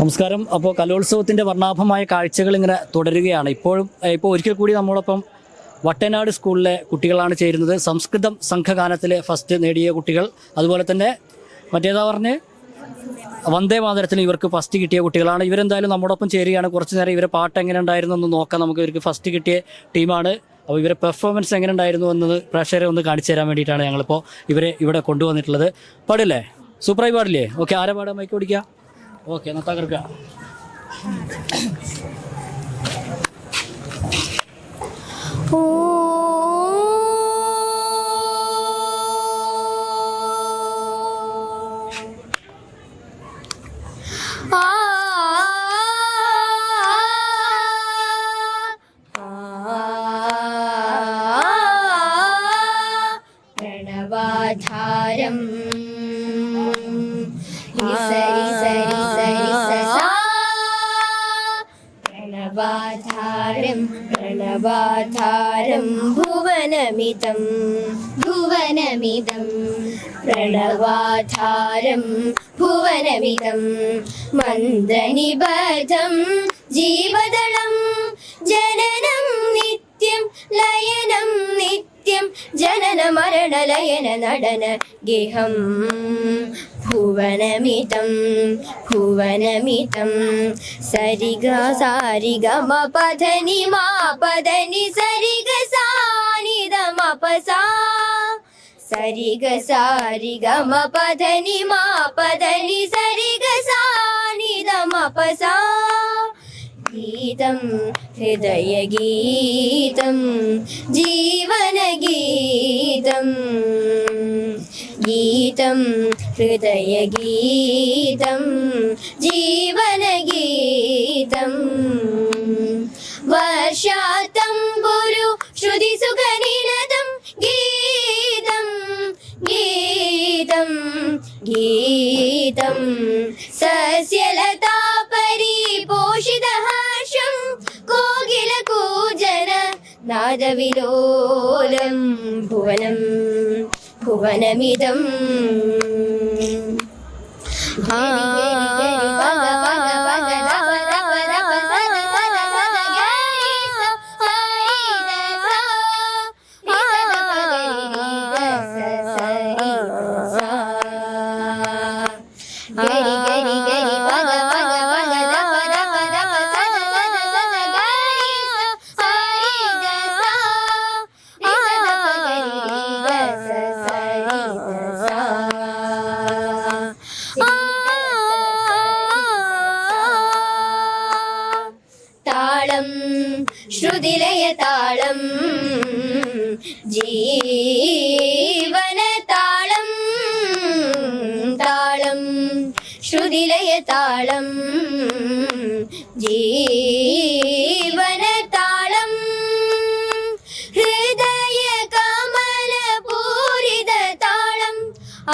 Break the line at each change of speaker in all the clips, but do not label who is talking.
നമസ്കാരം. അപ്പോൾ കലോത്സവത്തിന്റെ വർണാഭമായ കാഴ്ചകൾ ഇങ്ങനെ തുടരുകയാണ്. ഇപ്പോഴും ഇപ്പോൾ ഒരിക്കൽ കൂടി നമ്മളൊപ്പം വട്ടനാട് സ്കൂളിലെ കുട്ടികളാണ് ചേരുന്നത്. സംസ്കൃതം സംഘഗാനത്തിലെ ഫസ്റ്റ് നേടിയ കുട്ടികൾ. അതുപോലെ തന്നെ മറ്റേതാ പറഞ്ഞ്? വന്ദേ മാതരത്തിന് ഇവർക്ക് ഫസ്റ്റ് കിട്ടിയ കുട്ടികളാണ്. ഇവരെന്തായാലും നമ്മോടൊപ്പം ചേരുകയാണ്. കുറച്ച് നേരം ഇവരെ പാട്ട് എങ്ങനെ ഉണ്ടായിരുന്നു എന്ന് നോക്കാം. നമുക്ക് ഇവർക്ക് ഫസ്റ്റ് കിട്ടിയ ടീമാണ്. അപ്പോൾ ഇവരെ പെർഫോമൻസ് എങ്ങനെ ഉണ്ടായിരുന്നു എന്നത് പ്രേക്ഷകരെ ഒന്ന് കാണിച്ചു തരാൻ വേണ്ടിയിട്ടാണ് ഞങ്ങളിപ്പോൾ ഇവരെ ഇവിടെ കൊണ്ടുവന്നിട്ടുള്ളത്. പാടില്ലേ? സൂപ്പറായി പാടില്ലേ? ഓക്കെ ആരെ പാടാൻ മൈക്ക് ഓടിക്കുക. ഓക്കെ എന്നാൽ
പ്രണവാധാരം സരി പ്രണവാധാരം ഭുവനമിതം. ഭുവനമിതം. പ്രണവാധാരം ഭുവനമിതം. മന്ദനിബദ്ധം ജീവദളം ജനനം നിത്യം ലയനം നിത്യം. ജനന മരണ ലയന നടന ഗേഹം. ഭുവനമിതം ഭുവനമിതം. സരിഗ സാരിഗ മ പധനി മാ പധനി സരിഗ സാനിദ മ പസാ സരിഗ സാരിഗ മ പധനി മാ പധനി സരിഗ സാനിദ മ പസാ ഗീതം ഹൃദയഗീതം ജീവനഗീതം. ഗീതം ഹൃദയഗീതം ജീവനഗീതം. വർഷാത്തംബുരു ശ്രുതിസുഖനിനദം ഗീതം ഗീതം ഗീതം. സസ്യലതാ പരിപോഷിതഹർഷം കോകിലകൂജന നാദവിലോലം ഭുവനം ഭുവനമിതം. ഗരി ഗരി ശ്രുതിലയ താളം ജീവന താളം. താളം ശ്രുതിലയ താളം ജീവന താളം ഹൃദയ കമല പൂരിത താളം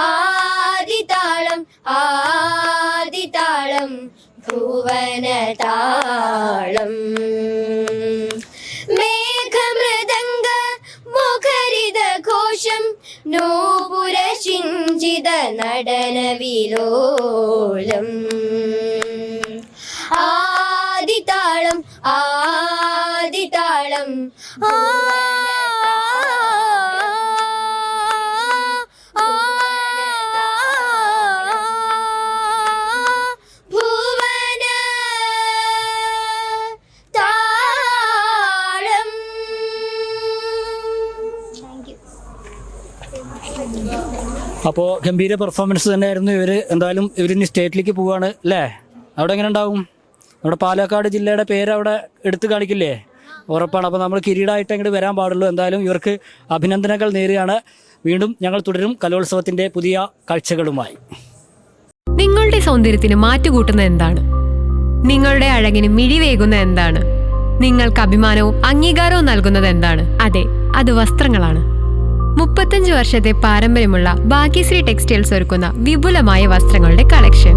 ആദിതാളം ആദിതാളം ഭുവന താളം ഘോഷം നൂപുര ശിഞ്ചിത നടന വിലോലം ആദിതാളം ആദിതാളം ഭുവന
അപ്പോൾ ഗംഭീര പെർഫോമൻസ് തന്നെയായിരുന്നു ഇവർ എന്തായാലും ഇവരിനി സ്റ്റേറ്റിലേക്ക് പോവാണ് അല്ലേ? അവിടെ എങ്ങനെ ഉണ്ടാവും? നമ്മുടെ പാലക്കാട് ജില്ലയുടെ പേര് അവിടെ എടുത്തു കാണിക്കില്ലേ? ഉറപ്പാണ്. അപ്പോൾ നമ്മൾ കിരീടമായിട്ട് അങ്ങോട്ട് വരാൻ പാടുള്ളൂ. എന്തായാലും ഇവർക്ക് അഭിനന്ദനങ്ങൾ നേരുകയാണ്. വീണ്ടും ഞങ്ങൾ തുടരും കലോത്സവത്തിന്റെ പുതിയ കാഴ്ചകളുമായി.
നിങ്ങളുടെ സൗന്ദര്യത്തിന് മാറ്റുകൂട്ടുന്ന എന്താണ്? നിങ്ങളുടെ അഴകിന് മിഴിവേകുന്ന എന്താണ്? നിങ്ങൾക്ക് അഭിമാനവും അംഗീകാരവും നൽകുന്നത് എന്താണ്? അതെ അത് വസ്ത്രങ്ങളാണ്. മുപ്പത്തഞ്ച് വർഷത്തെ പാരമ്പര്യമുള്ള ഭാഗ്യശ്രീ ടെക്സ്റ്റൈൽസ് ഒരുക്കുന്ന വിപുലമായ വസ്ത്രങ്ങളുടെ കളക്ഷൻ.